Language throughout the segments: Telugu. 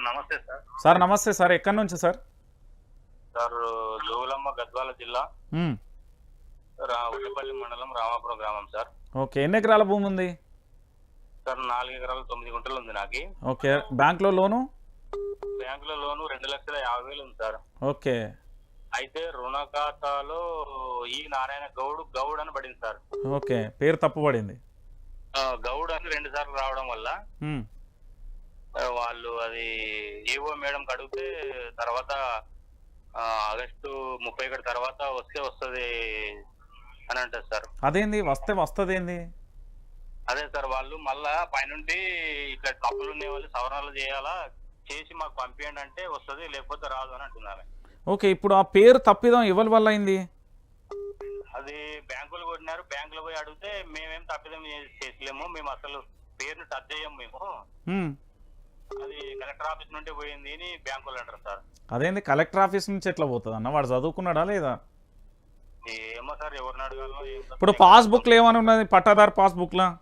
సార్ నమస్తే సార్. సార్ నమస్తే సార్ ఎక్కడి నుంచి సార్? సార్ జోగులమ్మ గద్వాల జిల్లా. ఉట్టిపల్లి మండలం రామాపురం గ్రామం సార్. ఓకే ఎన్ని ఎకరాల భూమి ఉంది? సార్ నాలుగు ఎకరాలు తొమ్మిది గుంటలు ఉంది నాకు. ఓకే బ్యాంక్లో లోను? బ్యాంకులో లోను రెండు లక్షల యాభై వేలు ఉంది సార్. ఓకే. అయితే రుణ ఖాతాలో ఈ నారాయణ గౌడ్ గౌడ్ అని పడింది సార్. ఓకే పేరు తప్పుపడింది ఆ, గౌడ్ అని రెండు సార్లు రావడం వల్ల వాళ్ళు అది ఏవో మేడం అడిగితే తర్వాత ఆగస్టు ముప్పై ఒకటి తర్వాత వస్తే వస్తుంది అని అంటారు సార్. అదేంది? వస్తే వస్తుంది ఏంది అదే సార్ వాళ్ళు మళ్ళా పైనుండి ఇట్లా తప్పులు ఉన్న వాళ్ళు సవరణలు చేయాలా? చేసి మాకు పంపించండి అంటే వస్తుంది లేకపోతే రాదు అని అంటున్నారు. ఓకే ఇప్పుడు ఆ పేరు తప్పిదం ఎవరి వల్ల అయింది? అది బ్యాంకులు కొట్టినారు బ్యాంకులో పోయి అడిగితే మేమేం తప్పిదం చే- చేసలేము మేము అసలు పేరును టచ్ చేయం మేము. మ్మ్. అది కలెక్టర్ ఆఫీస్ నుండి పోయింది అని బ్యాంకులు అంటారు సార్. అదేంది కలెక్టర్ ఆఫీస్ నుంచి ఎట్లా పోతుంది అన్న వాడు చదువుకున్నాడా లేదా? ఏమో సార్ ఎవరిని అడగాలో ఏం సార్? ఇప్పుడు పాస్బుక్లో ఏమని ఉన్నది? పట్టాదారు పాస్బుక్లా?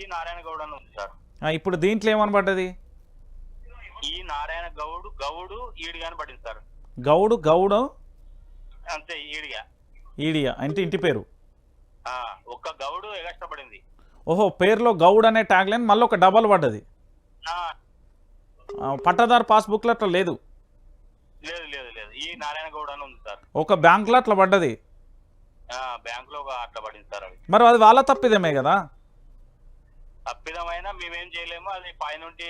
ఈ నారాయణ గౌడ్ అని ఉంది సార్. ఇప్పుడు దీంట్లో ఏమని పడ్డది? ఈ నారాయణ గౌడ్ గౌడు ఈడిగా అని పడింది సార్. గౌడు గౌడు? అంతే ఈడిగా. ఈడియా? అంటే ఇంటి పేరు? ఆ, ఒక్క గౌడు ఎగస్ట్రా పడింది. ఓహో పేరులో గౌడ్ అనే ట్యాగ్ లైన్ మళ్ళీ ఒక డబల్ పడ్డది. ఆ, ఆ, పట్టాదారు పాస్బుక్లో అట్లా లేదు. లేదు లేదు లేదు. ఈ నారాయణ గౌడ్ అని ఉంది సార్. ఒక బ్యాంక్లో అట్లా పడ్డది. బ్యాంకులో అట్లా పడింది సార్ అది. మరి అది వాళ్ళ తప్పిదమే కదా? తప్పిదమైనా మేమేం చేయలేము. అది పైనుండి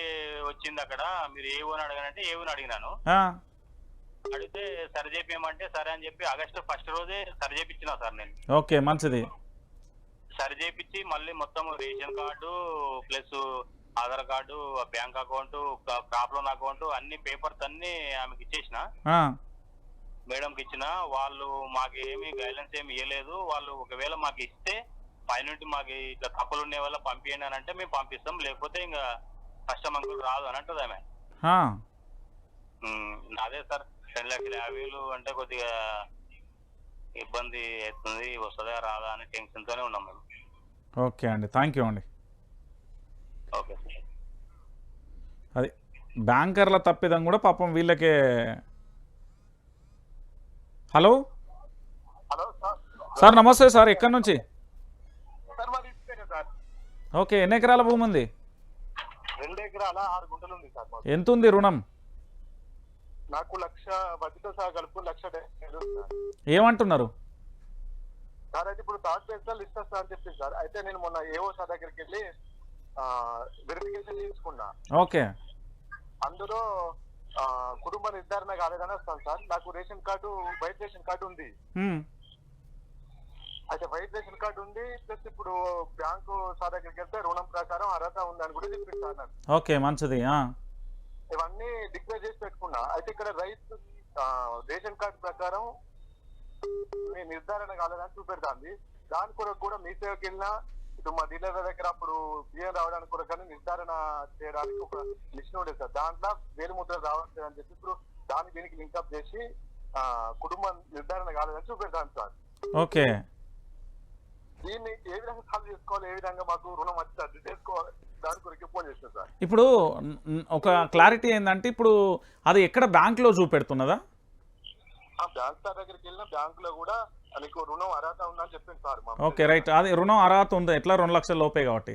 వచ్చింది అక్కడ. మీరు ఏ ఊని అడగనంటే ఏ ఊని అడిగినాను. అడిగితే సరి చేపించమంటే సరే అని చెప్పి ఆగస్టు ఫస్ట్ రోజే సరి చేపించిన సార్ నేను. ఓకే మంచిది. సరి చేపించి మళ్ళీ మొత్తం ration card plus Aadhaar card bank account loan account అన్ని పేపర్స్ అన్ని ఆమెకి ఇచ్చేసిన. ఆ, మేడంకి ఇచ్చిన వాళ్ళు మాకు ఏమి గైడెన్స్ ఏమి ఇవ్వలేదు వాళ్ళు ఒకవేళ మాకు ఇస్తే పైనుండి మాకు ఇట్లా తప్పులు ఉండే వల్ల పంపించండి అని అంటే మేము పంపిస్తాం. లేకపోతే ఇంకా కష్టం అంకులు రాదు అని అంటుంది ఆమె. అదే సార్. రెండు లక్షల యాభై వేలు అంటే కొద్దిగా ఇబ్బంది అవుతుంది వస్తుందా రాదా అని టెన్షన్ తోనే ఉన్నాం మేము. ఓకే అండి. థ్యాంక్ యూ అండి ఓకే సార్ అది బ్యాంకర్ల తప్పిదం కూడా పాపం వీళ్ళకే. హలో? Hello sir. సార్ నమస్తే సార్ ఎక్కడి నుంచి? ఓకే ఎన్ని ఎకరాల భూమి ఉంది? రెండు ఎకరాల ఆరు గుంటలు ఉంది సార్ మాకు ఎంత ఉంది రుణం? నాకు లక్ష వడ్డీతో సహా కలుపు లక్ష ఏమంటున్నారు? సార్ అయితే ఇప్పుడు థర్డ్ ఫేజ్ లిస్ట్ వస్తా అని చెప్పింది సార్. అయితే నేను మొన్న ఏఓ సార్ దగ్గరికి వెళ్ళి వెరిఫికేషన్ చేసుకున్నా. ఓకే. అందులో ఆ, కుటుంబ నిర్ధారణ కాలేదని వస్తాను సార్. నాకు ration card white ration card ఉంది. అయితే వైట్ రేషన్ కార్డు ఉంది ప్లస్ ఇప్పుడు బ్యాంకు సార్ దగ్గరికి వెళ్తే రుణం ప్రకారం అర్హత ఉందని కూడా నాకు ఓకే మంచిది. ఇవన్నీ డిక్లేర్ చేసి పెట్టుకున్నా. అయితే ఇక్కడ రైతు రేషన్ కార్డు ప్రకారం మీ నిర్ధారణ కాలేదని చూపెడుతుంది. దాని కొరకు కూడా మీ సేవకి వెళ్ళినా ఇటు మా డీలర్ దగ్గర అప్పుడు బియ్యం రావడానికి కూడా కానీ నిర్ధారణ చేయడానికి ఒక మిషన్ ఉండేది సార్. దాంట్లో వేలుముద్ర రావట్లేదు అని చెప్పి ఇప్పుడు దానికి దీనికి లింకప్ చేసి కుటుంబ నిర్ధారణ కాలేదని చూపెడతాను సార్. ఓకే. దీన్ని ఏ విధంగా సాల్వ్ చేసుకోవాలి ఏ విధంగా మాకు రుణం వచ్చి చేసుకోవాలి ఇప్పుడు ఒక క్లారిటీ ఏంటంటే ఇప్పుడు అది ఎక్కడ బ్యాంక్లో చూపెడుతున్నదా? ఆ బ్యాంక్ దగ్గరికి వెళ్ళిన బ్యాంకులో కూడా మీకు రుణం అర్హత ఉందని చెప్పింది సార్ ఓకే రైట్. అది రుణం అర్హత ఉంది. ఎట్లా? రెండు లక్షల లోపే కాబట్టి.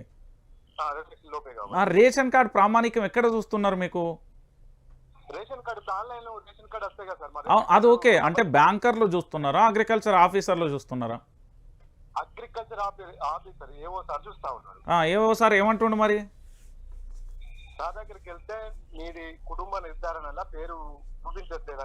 రేషన్ కార్డ్ ప్రామాణికం ఎక్కడ చూస్తున్నారు మీకు? రేషన్ కార్డు ఆన్లైన్లో రేషన్ కార్డు వస్తాయి కదా సార్ అది ఓకే. అంటే బ్యాంకర్లు చూస్తున్నారా? అగ్రికల్చర్ ఆఫీసర్లు చూస్తున్నారా? అగ్రికల్చర్ ఆఫీసర్ ఏవో సార్ చూస్తా ఉన్నారు. ఏవో సార్ ఏమంటుండు మరి? నా దగ్గరికి వెళ్తే మీది కుటుంబ నిర్ధారణలో పేరు చూపించట్లేదు